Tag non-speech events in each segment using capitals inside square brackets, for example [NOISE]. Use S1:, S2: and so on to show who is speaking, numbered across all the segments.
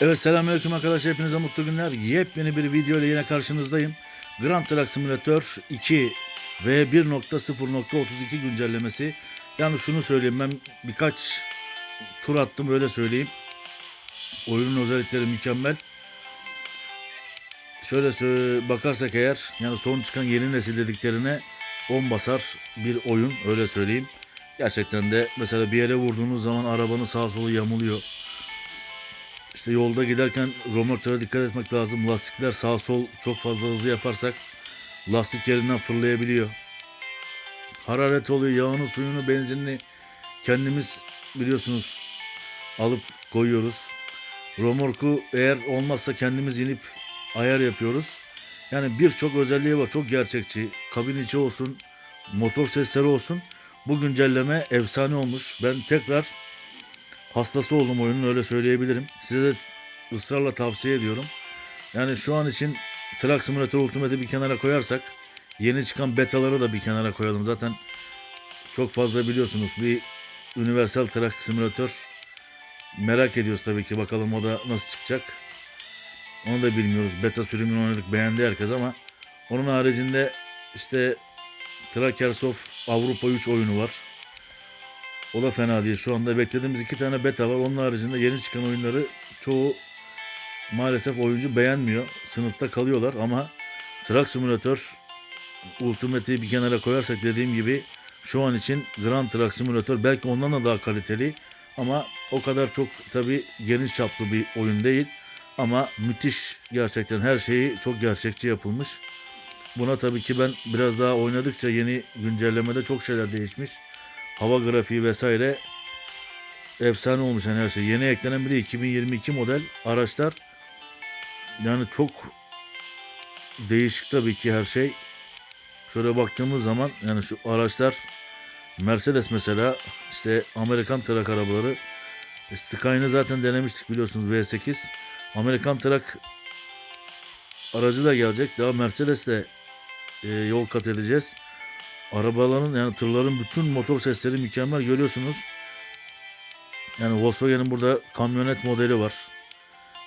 S1: Evet selamünaleyküm arkadaşlar hepinize mutlu günler. Yepyeni bir video ile yine karşınızdayım. Grand Truck Simulator 2 ve 1.0.32 güncellemesi. Yani şunu söyleyeyim ben birkaç tur attım öyle söyleyeyim. Oyunun özellikleri mükemmel. Şöyle bakarsak eğer yani son çıkan yeni nesil dediklerine 10 basar bir oyun öyle söyleyeyim. Gerçekten de mesela bir yere vurduğunuz zaman arabanın sağ solu yamuluyor. İşte yolda giderken romortöre dikkat etmek lazım. Lastikler sağ sol çok fazla hızlı yaparsak lastik yerinden fırlayabiliyor. Hararet oluyor. Yağını, suyunu, benzinini kendimiz biliyorsunuz alıp koyuyoruz. Romorku eğer olmazsa kendimiz inip ayar yapıyoruz. Yani birçok özelliği var. Çok gerçekçi. Kabin içi olsun, motor sesleri olsun. Bu güncelleme efsane olmuş. Ben tekrar hastası oldum oyunun öyle söyleyebilirim. Size de ısrarla tavsiye ediyorum. Yani şu an için Truck Simulator Ultimate'i bir kenara koyarsak yeni çıkan betaları da bir kenara koyalım. Zaten çok fazla biliyorsunuz bir Universal Truck Simulator merak ediyoruz tabii ki bakalım o da nasıl çıkacak. Onu da bilmiyoruz. Beta sürümünü oynadık beğendi herkes ama onun haricinde işte Trackers of Avrupa 3 oyunu var. O da fena değil. Şu anda beklediğimiz iki tane beta var. Onun haricinde yeni çıkan oyunları çoğu maalesef oyuncu beğenmiyor. Sınıfta kalıyorlar ama Truck Simulator Ultimate'i bir kenara koyarsak dediğim gibi şu an için Grand Truck Simulator belki ondan da daha kaliteli ama o kadar çok tabi geniş çaplı bir oyun değil. Ama müthiş gerçekten her şeyi çok gerçekçi yapılmış. Buna tabii ki ben biraz daha oynadıkça yeni güncellemede çok şeyler değişmiş hava grafiği vesaire efsane olmuş yani her şey. Yeni eklenen bir de 2022 model araçlar yani çok değişik tabii ki her şey. Şöyle baktığımız zaman yani şu araçlar Mercedes mesela işte Amerikan trak arabaları e, Skyline'ı zaten denemiştik biliyorsunuz V8. Amerikan trak aracı da gelecek. Daha Mercedes'le e, yol kat edeceğiz. Arabaların yani tırların bütün motor sesleri mükemmel görüyorsunuz. Yani Volkswagen'in burada kamyonet modeli var.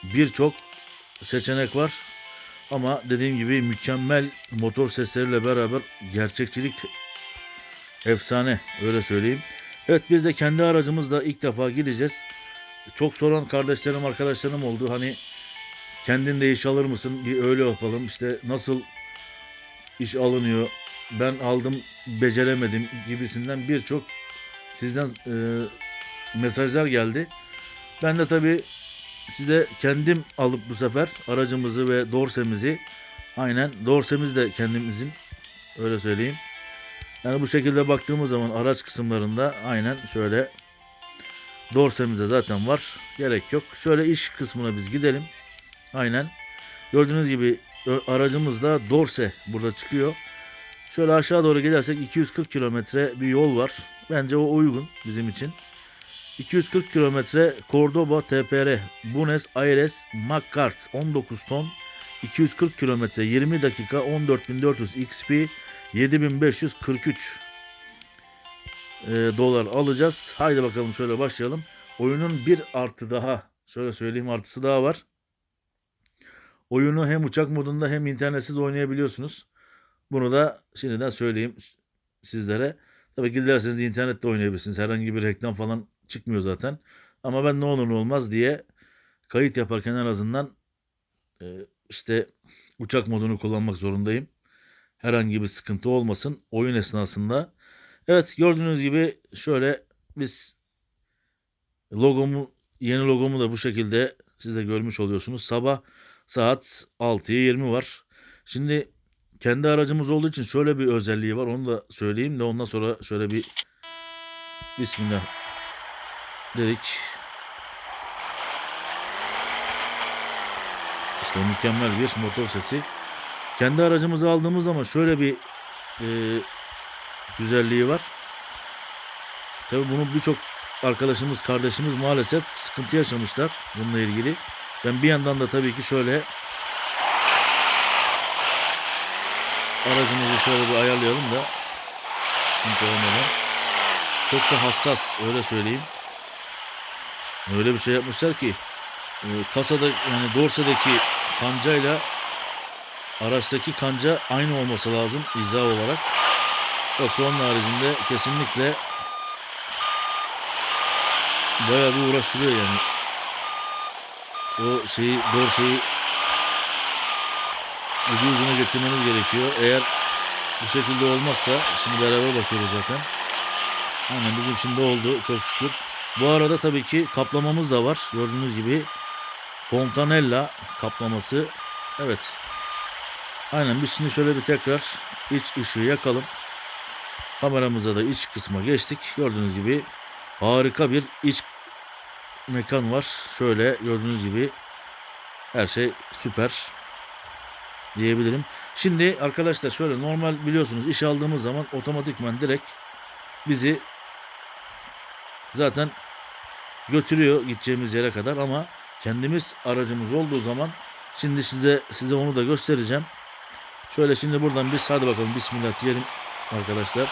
S1: Birçok seçenek var. Ama dediğim gibi mükemmel motor sesleriyle beraber gerçekçilik efsane öyle söyleyeyim. Evet biz de kendi aracımızla ilk defa gideceğiz. Çok soran kardeşlerim arkadaşlarım oldu. Hani kendin de iş alır mısın? Bir öyle yapalım. İşte nasıl iş alınıyor? ben aldım beceremedim gibisinden birçok sizden e, mesajlar geldi. Ben de tabii size kendim alıp bu sefer aracımızı ve dorsemizi aynen dorsemiz de kendimizin öyle söyleyeyim. Yani bu şekilde baktığımız zaman araç kısımlarında aynen şöyle dorsemizde zaten var. Gerek yok. Şöyle iş kısmına biz gidelim. Aynen. Gördüğünüz gibi aracımız da dorse burada çıkıyor. Şöyle aşağı doğru gidersek 240 kilometre bir yol var. Bence o uygun bizim için. 240 kilometre Cordoba TPR Buenos Aires Maccart 19 ton 240 kilometre 20 dakika 14400 XP 7543 e, dolar alacağız. Haydi bakalım şöyle başlayalım. Oyunun bir artı daha şöyle söyleyeyim artısı daha var. Oyunu hem uçak modunda hem internetsiz oynayabiliyorsunuz. Bunu da şimdiden söyleyeyim sizlere. Tabii ki dilerseniz internette oynayabilirsiniz. Herhangi bir reklam falan çıkmıyor zaten. Ama ben ne olur ne olmaz diye kayıt yaparken en azından e, işte uçak modunu kullanmak zorundayım. Herhangi bir sıkıntı olmasın oyun esnasında. Evet gördüğünüz gibi şöyle biz logomu yeni logomu da bu şekilde siz de görmüş oluyorsunuz. Sabah saat 6'ya 20 var. Şimdi kendi aracımız olduğu için şöyle bir özelliği var. Onu da söyleyeyim de ondan sonra şöyle bir Bismillah dedik. İşte mükemmel bir motor sesi. Kendi aracımızı aldığımız zaman şöyle bir e, güzelliği var. Tabii bunu birçok arkadaşımız, kardeşimiz maalesef sıkıntı yaşamışlar bununla ilgili. Ben bir yandan da tabii ki şöyle aracımızı şöyle bir ayarlayalım da sıkıntı olmadan. Çok da hassas öyle söyleyeyim. Öyle bir şey yapmışlar ki e, kasada yani dorsedeki kancayla araçtaki kanca aynı olması lazım izah olarak. Yoksa onun haricinde kesinlikle bayağı bir uğraştırıyor yani. O şeyi dorseyi ucu ucuna getirmeniz gerekiyor. Eğer bu şekilde olmazsa şimdi beraber bakıyoruz zaten. Aynen bizim şimdi oldu çok şükür. Bu arada tabii ki kaplamamız da var. Gördüğünüz gibi Fontanella kaplaması. Evet. Aynen biz şimdi şöyle bir tekrar iç ışığı yakalım. Kameramıza da iç kısma geçtik. Gördüğünüz gibi harika bir iç mekan var. Şöyle gördüğünüz gibi her şey süper diyebilirim. Şimdi arkadaşlar şöyle normal biliyorsunuz iş aldığımız zaman otomatikman direkt bizi zaten götürüyor gideceğimiz yere kadar ama kendimiz aracımız olduğu zaman şimdi size size onu da göstereceğim. Şöyle şimdi buradan biz hadi bakalım bismillah diyelim arkadaşlar.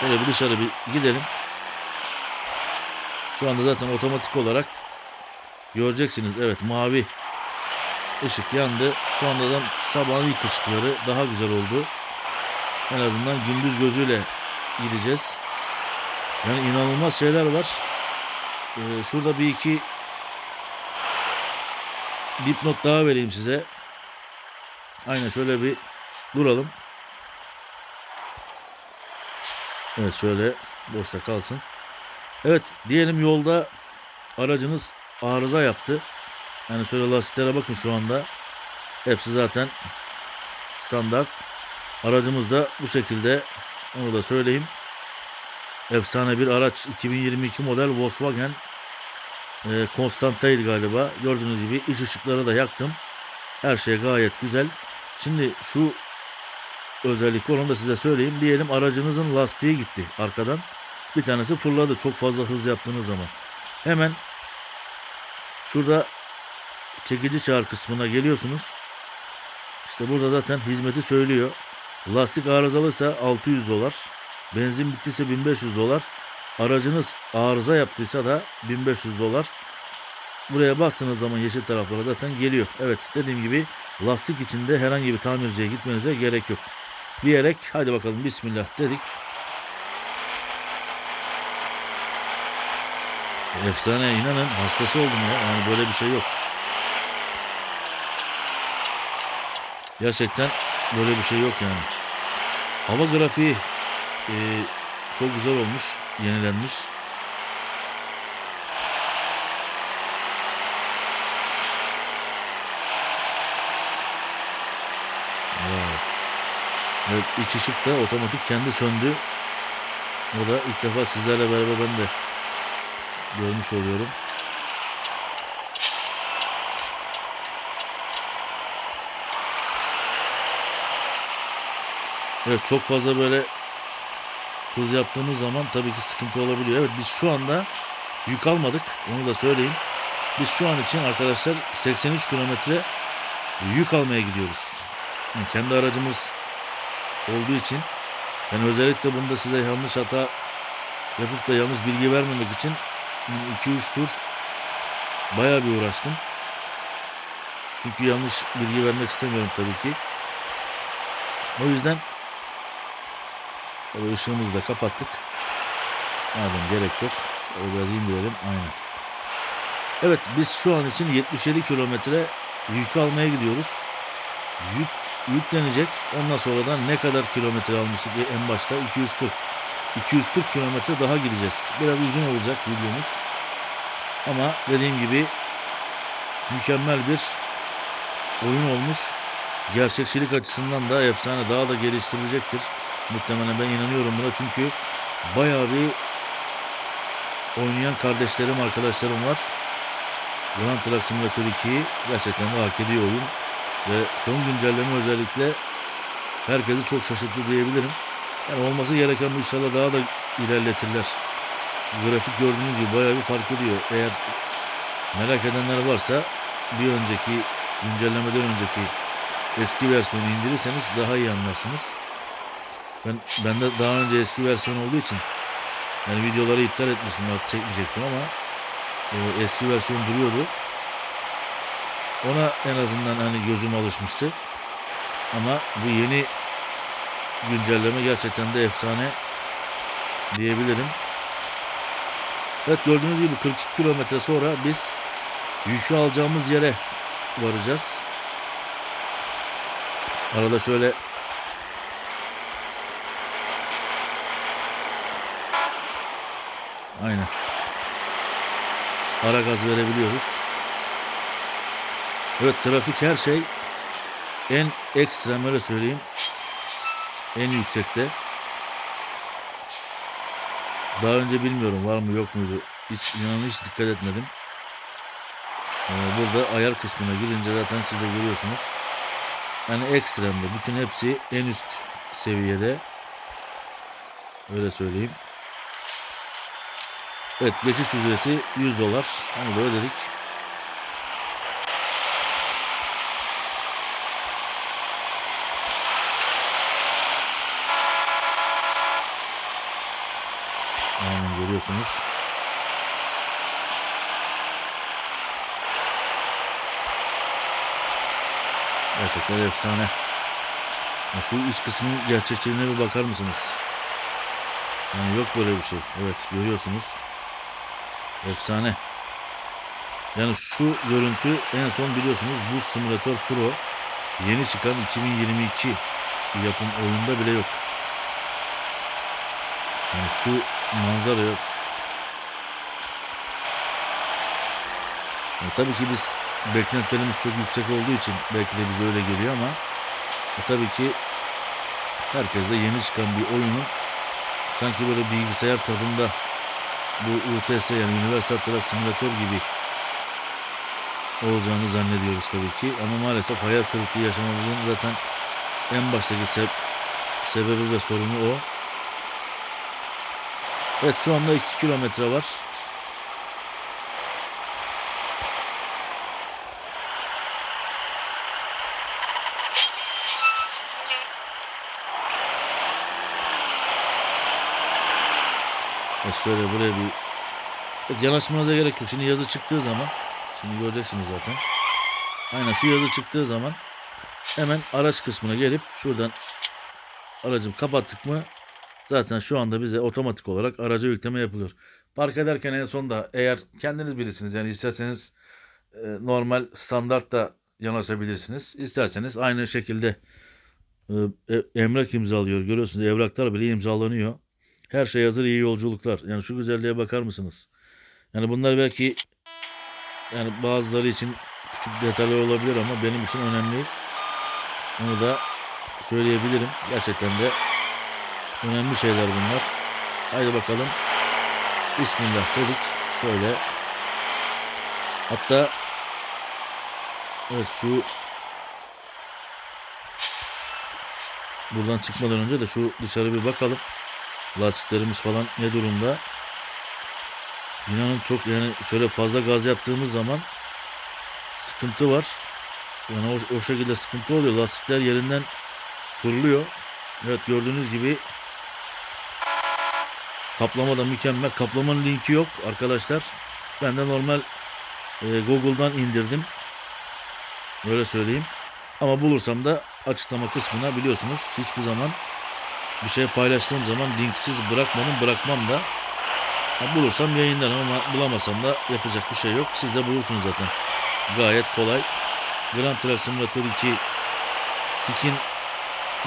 S1: Şöyle bir dışarı bir gidelim. Şu anda zaten otomatik olarak göreceksiniz. Evet mavi ışık yandı. Şu anda da sabahın ilk ışıkları daha güzel oldu. En azından gündüz gözüyle gideceğiz. Yani inanılmaz şeyler var. Ee, şurada bir iki dipnot daha vereyim size. Aynen şöyle bir duralım. Evet şöyle boşta kalsın. Evet diyelim yolda aracınız arıza yaptı. Yani şöyle lastiklere bakın şu anda. Hepsi zaten standart. Aracımız da bu şekilde. Onu da söyleyeyim. Efsane bir araç 2022 model Volkswagen e, galiba. Gördüğünüz gibi iç ışıkları da yaktım. Her şey gayet güzel. Şimdi şu özellik onu da size söyleyeyim. Diyelim aracınızın lastiği gitti arkadan. Bir tanesi fırladı çok fazla hız yaptığınız zaman. Hemen şurada çekici çağır kısmına geliyorsunuz. İşte burada zaten hizmeti söylüyor. Lastik arızalıysa 600 dolar. Benzin bittiyse 1500 dolar. Aracınız arıza yaptıysa da 1500 dolar. Buraya bastığınız zaman yeşil taraflara zaten geliyor. Evet dediğim gibi lastik içinde herhangi bir tamirciye gitmenize gerek yok. Diyerek hadi bakalım bismillah dedik. Efsane inanın hastası oldum ya. Yani böyle bir şey yok. Gerçekten böyle bir şey yok yani. Hava grafiği e, çok güzel olmuş. Yenilenmiş. Vay. Evet, iç ışık da otomatik kendi söndü. O da ilk defa sizlerle beraber ben de görmüş oluyorum. Evet çok fazla böyle hız yaptığımız zaman tabii ki sıkıntı olabiliyor. Evet biz şu anda yük almadık. Onu da söyleyeyim. Biz şu an için arkadaşlar 83 kilometre yük almaya gidiyoruz. Yani kendi aracımız olduğu için ben özellikle bunda size yanlış hata yapıp da yanlış bilgi vermemek için 2-3 tur bayağı bir uğraştım. Çünkü yanlış bilgi vermek istemiyorum tabii ki. O yüzden Şöyle ışığımızı da kapattık. Madem gerek yok. Şöyle biraz indirelim. Aynen. Evet biz şu an için 77 kilometre yük almaya gidiyoruz. Yük yüklenecek. Ondan sonradan ne kadar kilometre almıştık en başta? 240. 240 kilometre daha gideceğiz. Biraz uzun olacak videomuz. Ama dediğim gibi mükemmel bir oyun olmuş. Gerçekçilik açısından da efsane daha da geliştirilecektir. Muhtemelen ben inanıyorum buna çünkü bayağı bir oynayan kardeşlerim, arkadaşlarım var. Grand Truck Simulator 2'yi gerçekten de hak ediyor oyun. Ve son güncelleme özellikle herkesi çok şaşırttı diyebilirim. Yani olması gereken inşallah daha da ilerletirler. Grafik gördüğünüz gibi bayağı bir fark ediyor. Eğer merak edenler varsa bir önceki güncellemeden önceki eski versiyonu indirirseniz daha iyi anlarsınız. Ben bende daha önce eski versiyon olduğu için yani videoları iptal etmiştim artık çekmeyecektim ama e, eski versiyon duruyordu. Ona en azından hani gözüm alışmıştı. Ama bu yeni güncelleme gerçekten de efsane diyebilirim. Evet gördüğünüz gibi 42 kilometre sonra biz yükü alacağımız yere varacağız. Arada şöyle Aynen. Ara gaz verebiliyoruz. Evet trafik her şey en ekstrem öyle söyleyeyim. En yüksekte. Daha önce bilmiyorum var mı yok muydu. Hiç inanın hiç dikkat etmedim. Ee, burada ayar kısmına girince zaten siz de görüyorsunuz. Yani ekstremde. Bütün hepsi en üst seviyede. Öyle söyleyeyim. Evet geçiş ücreti 100 dolar. Onu da ödedik. Aynen görüyorsunuz. Gerçekten efsane. Şu iç kısmın gerçekçiliğine bir bakar mısınız? Yani yok böyle bir şey. Evet görüyorsunuz. Efsane. Yani şu görüntü en son biliyorsunuz bu Simulator Pro yeni çıkan 2022 yapım oyunda bile yok. Yani şu manzara yok. Ya tabii ki biz beklentilerimiz çok yüksek olduğu için belki de bize öyle geliyor ama e tabii ki herkes de yeni çıkan bir oyunun sanki böyle bilgisayar tadında bu UTS yani Universal Truck Simulator gibi olacağını zannediyoruz tabii ki. Ama maalesef hayal kırıklığı yaşamamızın zaten en baştaki seb- sebebi ve sorunu o. Evet şu anda 2 kilometre var. Evet şöyle buraya bir evet, yanaşmanıza gerek yok. Şimdi yazı çıktığı zaman şimdi göreceksiniz zaten. Aynen şu yazı çıktığı zaman hemen araç kısmına gelip şuradan aracım kapattık mı zaten şu anda bize otomatik olarak araca yükleme yapılıyor. Park ederken en sonda eğer kendiniz birisiniz yani isterseniz e, normal standart da yanaşabilirsiniz. İsterseniz aynı şekilde e, e- emlak imzalıyor. Görüyorsunuz evraklar bile imzalanıyor. Her şey hazır iyi yolculuklar. Yani şu güzelliğe bakar mısınız? Yani bunlar belki yani bazıları için küçük detaylar olabilir ama benim için önemli. Onu da söyleyebilirim. Gerçekten de önemli şeyler bunlar. Haydi bakalım. Bismillah dedik. Şöyle. Hatta evet şu buradan çıkmadan önce de şu dışarı bir bakalım. Lastiklerimiz falan ne durumda? İnanın çok yani şöyle fazla gaz yaptığımız zaman sıkıntı var. Yani o, o şekilde sıkıntı oluyor. Lastikler yerinden fırlıyor. Evet gördüğünüz gibi kaplama da mükemmel. Kaplamanın linki yok arkadaşlar. Ben de normal e, Google'dan indirdim. Öyle söyleyeyim. Ama bulursam da açıklama kısmına biliyorsunuz hiçbir zaman bir şey paylaştığım zaman linksiz bırakmadım bırakmam da Ha, bulursam yayınlarım ama bulamasam da yapacak bir şey yok. Siz de bulursunuz zaten. Gayet kolay. Grand Truck Simulator 2 skin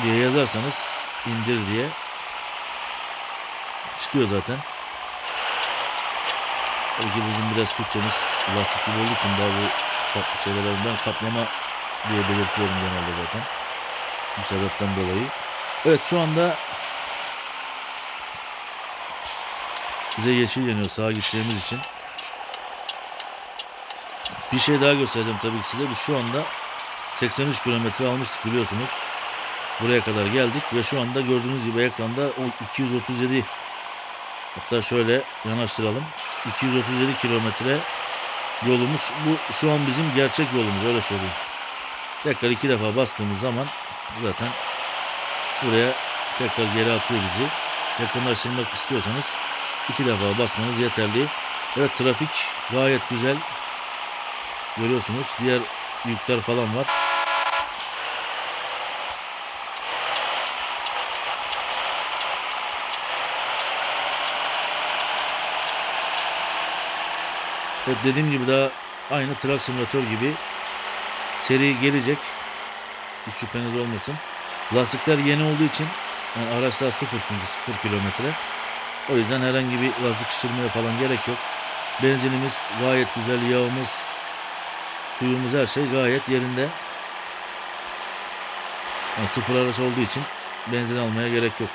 S1: diye yazarsanız indir diye çıkıyor zaten. Tabii ki bizim biraz Türkçemiz lastik gibi olduğu için bazı farklı şeyler ben kaplama diye belirtiyorum genelde zaten. Bu sebepten dolayı. Evet şu anda bize yeşil yanıyor sağa gideceğimiz için. Bir şey daha göstereceğim tabii ki size. Biz şu anda 83 kilometre almıştık biliyorsunuz. Buraya kadar geldik ve şu anda gördüğünüz gibi ekranda o 237 hatta şöyle yanaştıralım. 237 kilometre yolumuz. Bu şu an bizim gerçek yolumuz öyle söyleyeyim. Tekrar iki defa bastığımız zaman zaten buraya tekrar geri atıyor bizi. Yakınlaştırmak istiyorsanız iki defa basmanız yeterli. Evet trafik gayet güzel. Görüyorsunuz. Diğer yükler falan var. Evet dediğim gibi daha aynı Truck Simulator gibi seri gelecek. Hiç şüpheniz olmasın. Lastikler yeni olduğu için yani araçlar sıfır çünkü sıfır kilometre. O yüzden herhangi bir lastik şişirmeye falan gerek yok. Benzinimiz gayet güzel, yağımız, suyumuz her şey gayet yerinde. Yani sıfır araç olduğu için benzin almaya gerek yok.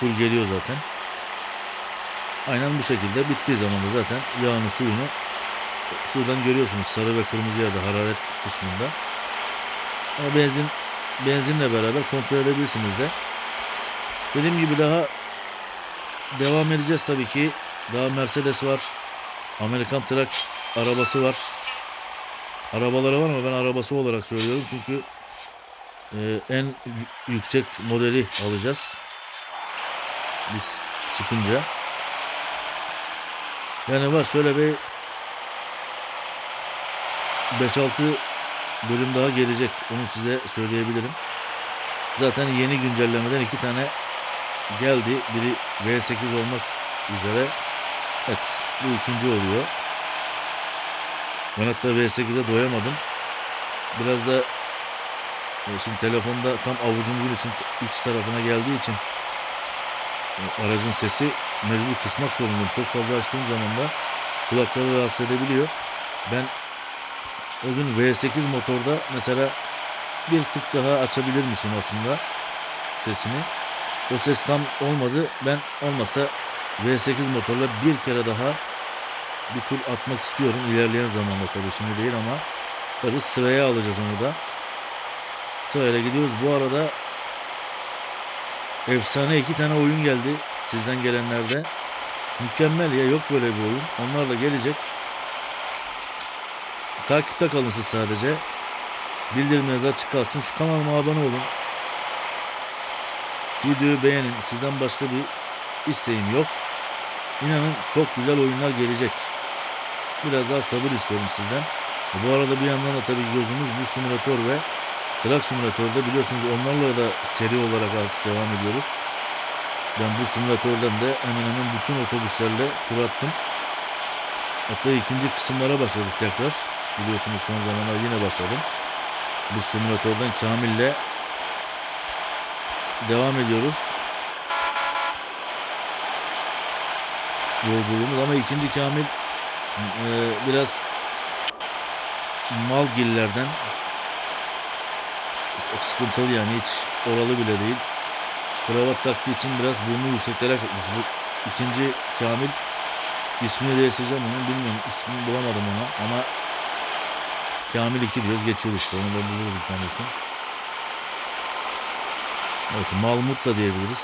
S1: Full geliyor zaten. Aynen bu şekilde bittiği zaman da zaten yağını suyunu şuradan görüyorsunuz sarı ve kırmızı yerde hararet kısmında. Ama benzin benzinle beraber kontrol edebilirsiniz de. Dediğim gibi daha devam edeceğiz tabii ki. Daha Mercedes var. Amerikan Truck arabası var. Arabaları var ama ben arabası olarak söylüyorum çünkü e, en yüksek modeli alacağız. Biz çıkınca. Yani var şöyle bir 5-6 bölüm daha gelecek. Onu size söyleyebilirim. Zaten yeni güncellemeden iki tane geldi. Biri V8 olmak üzere. Evet bu ikinci oluyor. Ben hatta V8'e doyamadım. Biraz da e, şimdi telefonda tam avucumuzun için iç tarafına geldiği için e, aracın sesi mecbur kısmak zorundayım. Çok fazla açtığım zaman da kulakları rahatsız edebiliyor. Ben o gün V8 motorda mesela bir tık daha açabilirmişim aslında sesini. O ses tam olmadı. Ben olmasa V8 motorla bir kere daha bir tur atmak istiyorum. İlerleyen zamanda tabii şimdi değil ama tabii sıraya alacağız onu da. Sırayla gidiyoruz. Bu arada efsane iki tane oyun geldi sizden gelenlerde. Mükemmel ya yok böyle bir oyun. Onlar da gelecek. Takipte kalın siz sadece. Bildirimleriniz açık kalsın. Şu kanalıma abone olun. Videoyu beğenin. Sizden başka bir isteğim yok. İnanın çok güzel oyunlar gelecek. Biraz daha sabır istiyorum sizden. Bu arada bir yandan da tabii gözümüz bu simülatör ve Truck simülatörde biliyorsunuz onlarla da seri olarak artık devam ediyoruz. Ben bu simülatörden de hemen hemen bütün otobüslerle tur attım. Hatta ikinci kısımlara başladık tekrar. Biliyorsunuz son zamanlar yine başladım. Bu simülatörden Kamil'le devam ediyoruz. Yolculuğumuz ama ikinci Kamil e, biraz Malgillerden çok sıkıntılı yani hiç oralı bile değil. Kravat taktığı için biraz burnu yükseklere kalkmış. Bu ikinci Kamil ismini değiştireceğim onun bilmiyorum ismini bulamadım ona ama Kamil 2 diyoruz geçiyor işte onu da buluruz bir tanesini. Evet Malmut da diyebiliriz.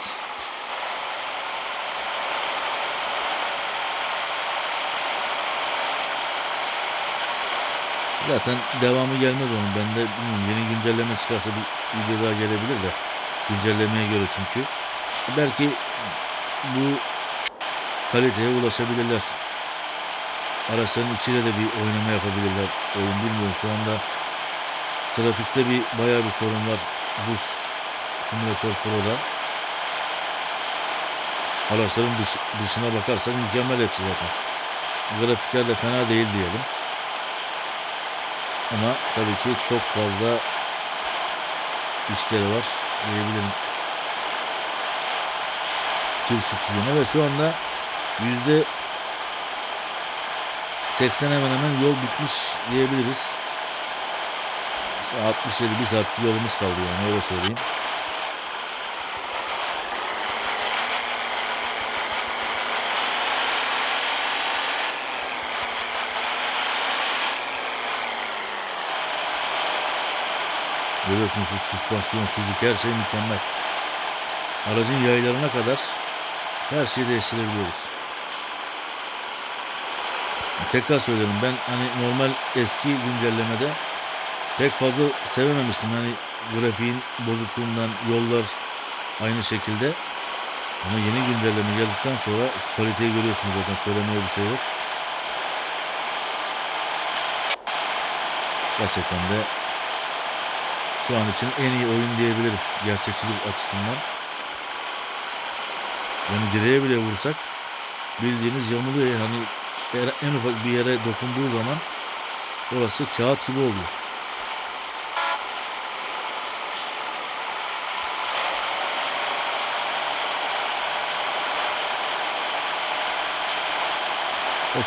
S1: Zaten devamı gelmez onun. Ben de bilmiyorum yeni güncelleme çıkarsa bir video daha gelebilir de güncellemeye göre çünkü. Belki bu kaliteye ulaşabilirler. Araçların içiyle de bir oynama yapabilirler. Oyun bilmiyorum şu anda trafikte bir bayağı bir sorun var. Bus Simulator Pro'da. Araçların dış, dışına bakarsak mükemmel hepsi zaten. Grafikler de fena değil diyelim. Ama tabii ki çok fazla işleri var diyebilirim. Sür stüdyona ve şu anda yüzde 80 hemen hemen yol bitmiş diyebiliriz. İşte 67 bir saat yolumuz kaldı yani öyle söyleyeyim. Görüyorsunuz şu süspansiyon, fizik her şey mükemmel. Aracın yaylarına kadar her şeyi değiştirebiliyoruz. Tekrar söylerim ben hani normal eski güncellemede pek fazla sevememiştim. Hani grafiğin bozukluğundan yollar aynı şekilde. Ama yeni güncelleme geldikten sonra şu kaliteyi görüyorsunuz zaten söylemeye bir şey yok. Gerçekten de şu an için en iyi oyun diyebilirim gerçekçilik açısından. Yani direğe bile vursak bildiğiniz yamuluyor. Hani en ufak bir yere dokunduğu zaman orası kağıt gibi oluyor.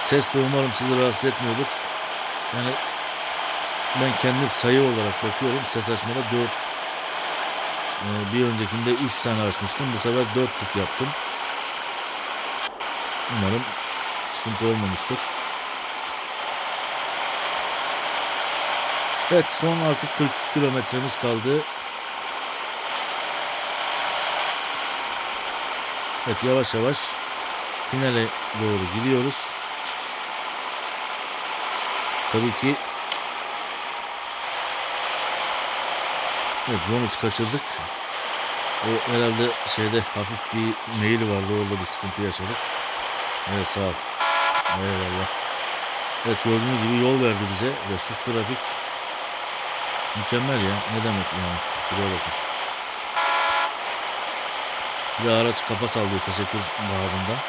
S1: Ses de umarım sizi rahatsız etmiyordur. Yani ben kendi sayı olarak bakıyorum. Ses açmada 4 ee, bir öncekinde 3 tane açmıştım. Bu sefer 4 tık yaptım. Umarım sıkıntı olmamıştır. Evet son artık 40 kilometremiz kaldı. Evet yavaş yavaş finale doğru gidiyoruz. Tabii ki Evet bonus kaçırdık. O herhalde şeyde hafif bir mail vardı orada bir sıkıntı yaşadık. Evet sağ ol. Eyvallah. Evet gördüğünüz gibi yol verdi bize ve şu trafik mükemmel ya. Ne demek yani. Şuraya bakın. Bir araç kafa sallıyor teşekkür babında.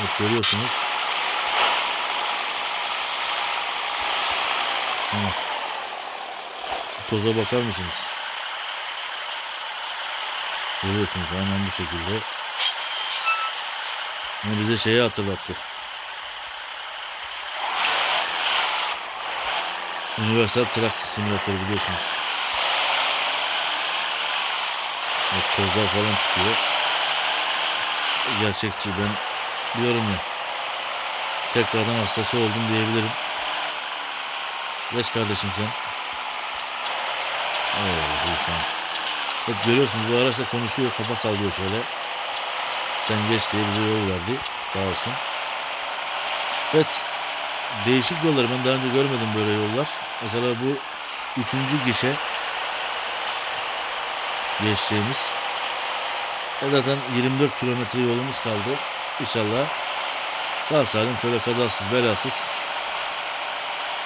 S1: Evet görüyorsunuz. Hı. Şu toza bakar mısınız? Görüyorsunuz hemen bu şekilde. Bunu bize şeyi hatırlattı. Universal Truck Simulator biliyorsunuz. Evet, tozlar falan çıkıyor. Gerçekçi ben diyorum ya. Tekrardan hastası oldum diyebilirim. Geç kardeşim sen. Evet, tamam. Evet görüyorsunuz bu araçla konuşuyor kafa sallıyor şöyle. Sen geç diye bize yol verdi. Sağ olsun. Evet. Değişik yollar. Ben daha önce görmedim böyle yollar. Mesela bu üçüncü gişe geçeceğimiz. E zaten 24 kilometre yolumuz kaldı. İnşallah sağ salim şöyle kazasız belasız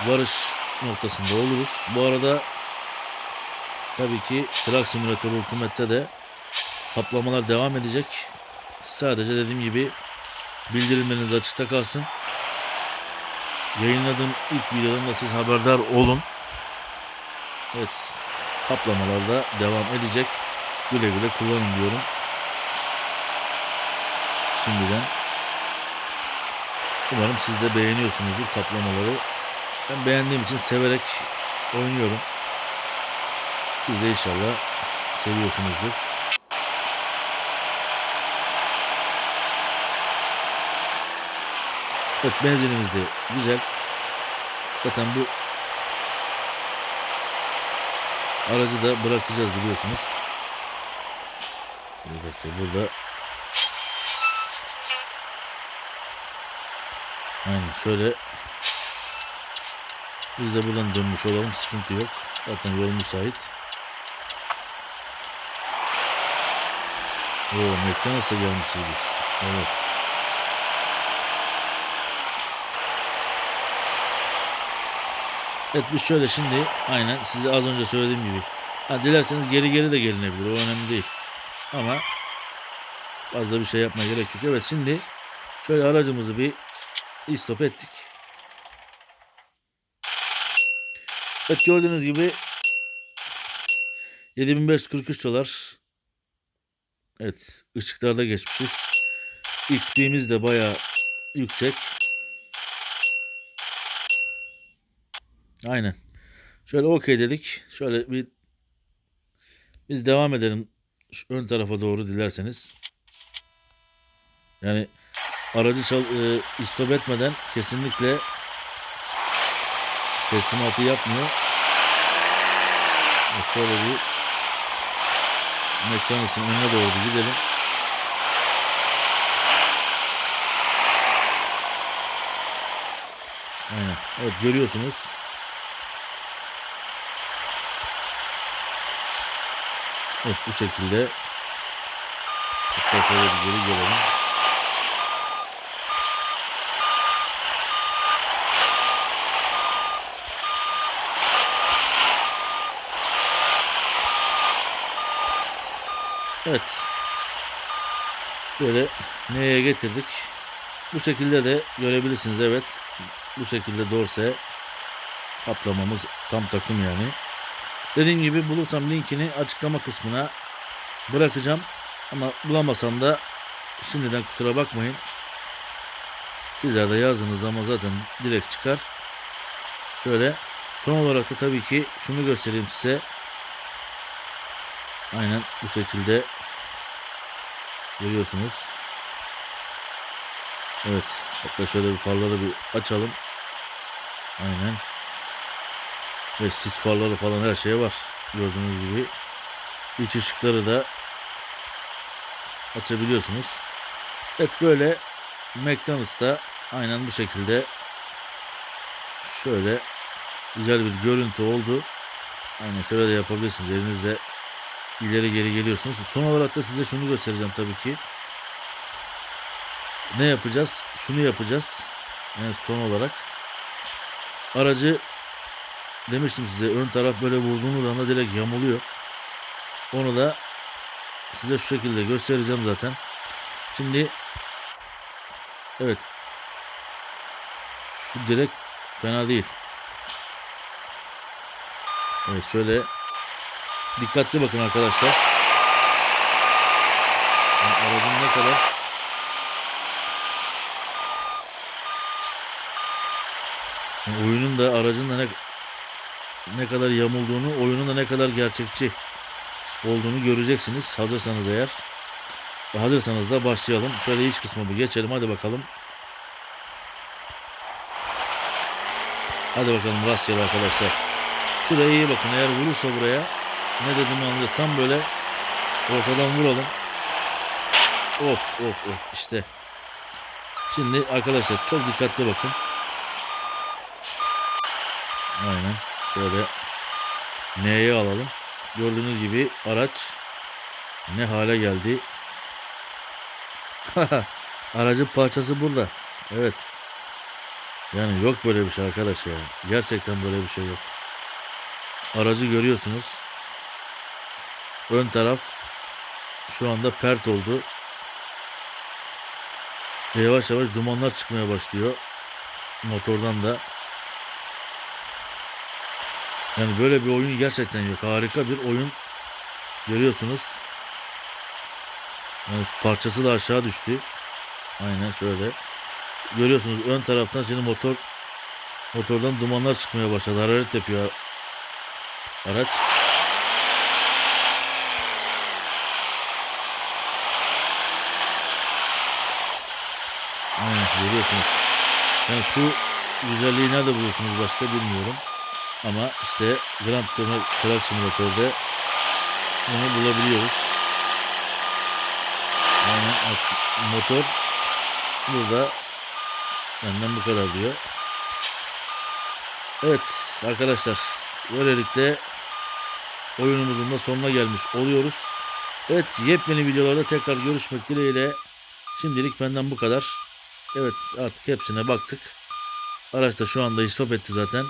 S1: varış noktasında oluruz. Bu arada tabii ki Truck Simulator Ultimate'te de kaplamalar devam edecek. Sadece dediğim gibi bildirimleriniz açıkta kalsın. Yayınladığım ilk videodan da siz haberdar olun. Evet. Kaplamalar da devam edecek. Güle güle kullanın diyorum. Şimdiden. Umarım siz de beğeniyorsunuzdur kaplamaları. Ben beğendiğim için severek oynuyorum. Siz de inşallah seviyorsunuzdur. Evet benzinimiz de güzel. Zaten bu aracı da bırakacağız biliyorsunuz. Bir dakika burada Aynen şöyle biz de buradan dönmüş olalım sıkıntı yok. Zaten yol müsait. Oo McDonald's'a gelmişiz biz. Evet. Evet biz şöyle şimdi aynen size az önce söylediğim gibi. Ha, dilerseniz geri geri de gelinebilir. O önemli değil. Ama fazla bir şey yapmaya gerek yok. Evet şimdi şöyle aracımızı bir istop ettik. Evet gördüğünüz gibi 7543 dolar. Evet ışıklarda geçmişiz. XP'miz de baya yüksek. Aynen. Şöyle okey dedik. Şöyle bir biz devam edelim şu ön tarafa doğru dilerseniz. Yani aracı çal, e, istop etmeden kesinlikle teslimatı yapmıyor. E, Şöyle bir McDonald's'ın önüne doğru gidelim. Aynen. Evet görüyorsunuz. Evet bu şekilde. Hatta şöyle bir geri gelelim. Evet. Şöyle neye getirdik. Bu şekilde de görebilirsiniz evet. Bu şekilde dorse kaplamamız tam takım yani. Dediğim gibi bulursam linkini açıklama kısmına bırakacağım. Ama bulamasam da şimdiden kusura bakmayın. Sizler de yazdığınız zaman zaten direkt çıkar. Şöyle son olarak da tabii ki şunu göstereyim size. Aynen bu şekilde görüyorsunuz. Evet. Hatta şöyle bir farları bir açalım. Aynen. Ve sis farları falan her şey var. Gördüğünüz gibi. İç ışıkları da açabiliyorsunuz. Evet böyle McDonald's'ta aynen bu şekilde şöyle güzel bir görüntü oldu. Aynen şöyle de yapabilirsiniz. Elinizle ileri geri geliyorsunuz. Son olarak da size şunu göstereceğim tabii ki. Ne yapacağız? Şunu yapacağız. Yani son olarak. Aracı demiştim size ön taraf böyle vurduğunuz anda direkt yamuluyor. Onu da size şu şekilde göstereceğim zaten. Şimdi evet şu direkt fena değil. Evet şöyle dikkatli bakın arkadaşlar. Yani aracın ne kadar Yani oyunun da aracın da ne ne kadar yamulduğunu, oyunun da ne kadar gerçekçi olduğunu göreceksiniz. Hazırsanız eğer. Hazırsanız da başlayalım. Şöyle iç kısmı bir geçelim. Hadi bakalım. Hadi bakalım rastgele arkadaşlar. Şuraya iyi bakın. Eğer vurursa buraya ne dediğimi anlayacağız. Tam böyle ortadan vuralım. Of of of işte. Şimdi arkadaşlar çok dikkatli bakın. Aynen. Şöyle N'ye alalım. Gördüğünüz gibi araç ne hale geldi. [LAUGHS] Aracın parçası burada. Evet. Yani yok böyle bir şey arkadaş ya. Gerçekten böyle bir şey yok. Aracı görüyorsunuz. Ön taraf şu anda pert oldu. Ve yavaş yavaş dumanlar çıkmaya başlıyor. Motordan da. Yani böyle bir oyun gerçekten yok. Harika bir oyun. Görüyorsunuz. Yani parçası da aşağı düştü. Aynen şöyle. Görüyorsunuz ön taraftan şimdi motor motordan dumanlar çıkmaya başladı. Hararet yapıyor araç. Aynen görüyorsunuz. Yani şu güzelliği nerede buluyorsunuz başka bilmiyorum. Ama işte Grand Turismo Truck Simulator'da bunu bulabiliyoruz. Artık motor burada benden bu kadar diyor. Evet arkadaşlar böylelikle oyunumuzun da sonuna gelmiş oluyoruz. Evet yepyeni videolarda tekrar görüşmek dileğiyle şimdilik benden bu kadar. Evet artık hepsine baktık. Araç da şu anda istop etti zaten.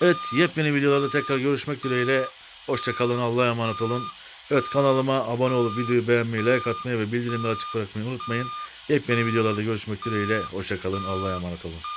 S1: Evet yepyeni videolarda tekrar görüşmek dileğiyle. Hoşçakalın Allah'a emanet olun. Evet kanalıma abone olup videoyu beğenmeyi, like atmayı ve bildirimleri açık bırakmayı unutmayın. Yepyeni videolarda görüşmek dileğiyle. Hoşçakalın Allah'a emanet olun.